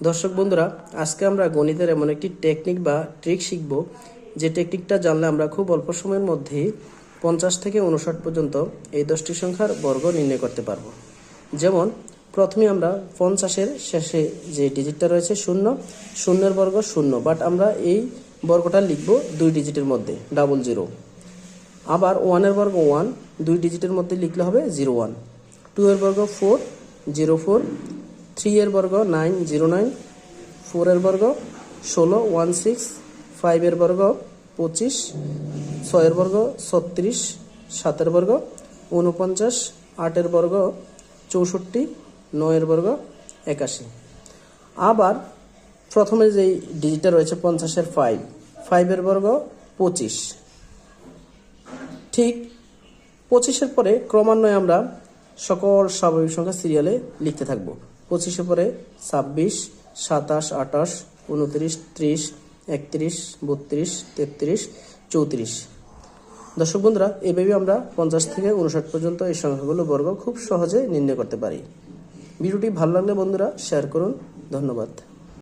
দর্শক বন্ধুরা, আজকে আমরা গণিতের এমন একটি টেকনিক বা ট্রিক শিখব, যে টেকনিকটা জানলে আমরা খুব অল্প সময়ের মধ্যেই পঞ্চাশ থেকে উনষাট পর্যন্ত এই দশটি সংখ্যার বর্গ নির্ণয় করতে পারব। যেমন, প্রথমে আমরা পঞ্চাশের শেষে যে ডিজিটটা রয়েছে শূন্য, শূন্যের বর্গ শূন্য বাট আমরা এই বর্গটা লিখব দুই ডিজিটের মধ্যে ডাবল জিরো আবার ওয়ানের বর্গ ওয়ান দুই ডিজিটের মধ্যে লিখলে হবে জিরো ওয়ান টু এর বর্গ ফোর জিরো ফোর থ্রি এর বর্গ নাইন জিরো নাইন ফোরের বর্গ, ষোলো ওয়ান সিক্স ফাইভের বর্গ, পঁচিশ ছয়ের বর্গ, ছত্রিশ সাতের বর্গ, উনপঞ্চাশ আটের বর্গ, চৌষট্টি নয়ের বর্গ, একাশি। আবার প্রথমে যেই ডিজিটটা রয়েছে পঞ্চাশের ফাইভ ফাইভের বর্গ, পঁচিশ। ঠিক পঁচিশের পরে ক্রমান্বয়ে আমরা সকল স্বাভাবিক সংখ্যা সিরিয়ালে লিখতে থাকব। পঁচিশের পরে ছাব্বিশ, সাতাশ, আঠাশ, উনত্রিশ, ত্রিশ, একত্রিশ, বত্রিশ, তেত্রিশ, চৌত্রিশ। দর্শক বন্ধুরা এভাবে আমরা পঞ্চাশ থেকে উনষাট পর্যন্ত এই সংখ্যাগুলো বর্গ খুব সহজে নির্ণয় করতে পারি। ভিডিওটি ভালো লাগলে বন্ধুরা, শেয়ার করুন। ধন্যবাদ।